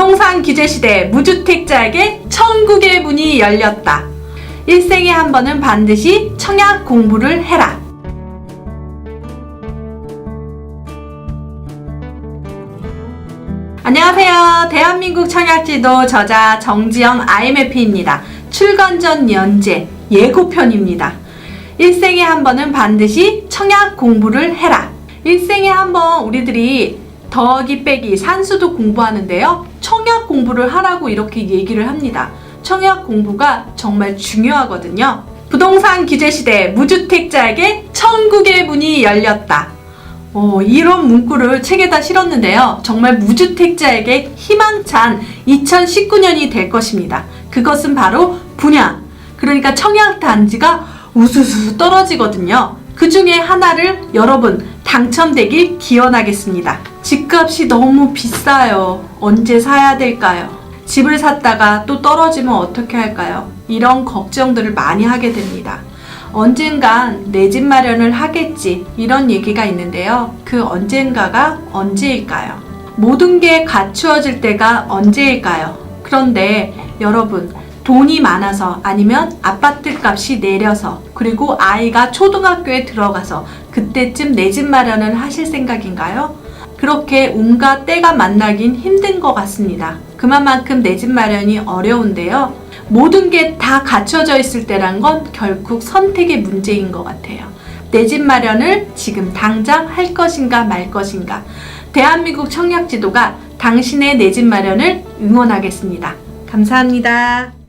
부동산 규제 시대 무주택자에게 천국의 문이 열렸다. 일생에 한 번은 반드시 청약 공부를 해라. 안녕하세요. 대한민국 청약지도 저자 정지영 IMF입니다. 출간 전 연재 예고편입니다. 일생에 한 번은 반드시 청약 공부를 해라. 일생에 한 번 우리들이 더하기 빼기 산수도 공부하는데요. 청약 공부를 하라고 이렇게 얘기를 합니다. 청약 공부가 정말 중요하거든요. 부동산 규제 시대 무주택자에게 천국의 문이 열렸다. 어, 이런 문구를 책에다 실었는데요. 정말 무주택자에게 희망찬 2019년이 될 것입니다. 그것은 바로 분양. 그러니까 청약 단지가 우수수 떨어지거든요. 그 중에 하나를 여러분 당첨되길 기원하겠습니다. 집값이 너무 비싸요. 언제 사야 될까요? 집을 샀다가 또 떨어지면 어떻게 할까요? 이런 걱정들을 많이 하게 됩니다. 언젠간 내 집 마련을 하겠지 이런 얘기가 있는데요. 그 언젠가가 언제일까요? 모든 게 갖추어질 때가 언제일까요? 그런데 여러분 돈이 많아서 아니면 아파트 값이 내려서 그리고 아이가 초등학교에 들어가서 그때쯤 내 집 마련을 하실 생각인가요? 그렇게 온갖 때가 만나긴 힘든 것 같습니다. 그만큼 내 집 마련이 어려운데요. 모든 게 다 갖춰져 있을 때란 건 결국 선택의 문제인 것 같아요. 내 집 마련을 지금 당장 할 것인가 말 것인가. 대한민국 청약 지도가 당신의 내 집 마련을 응원하겠습니다. 감사합니다.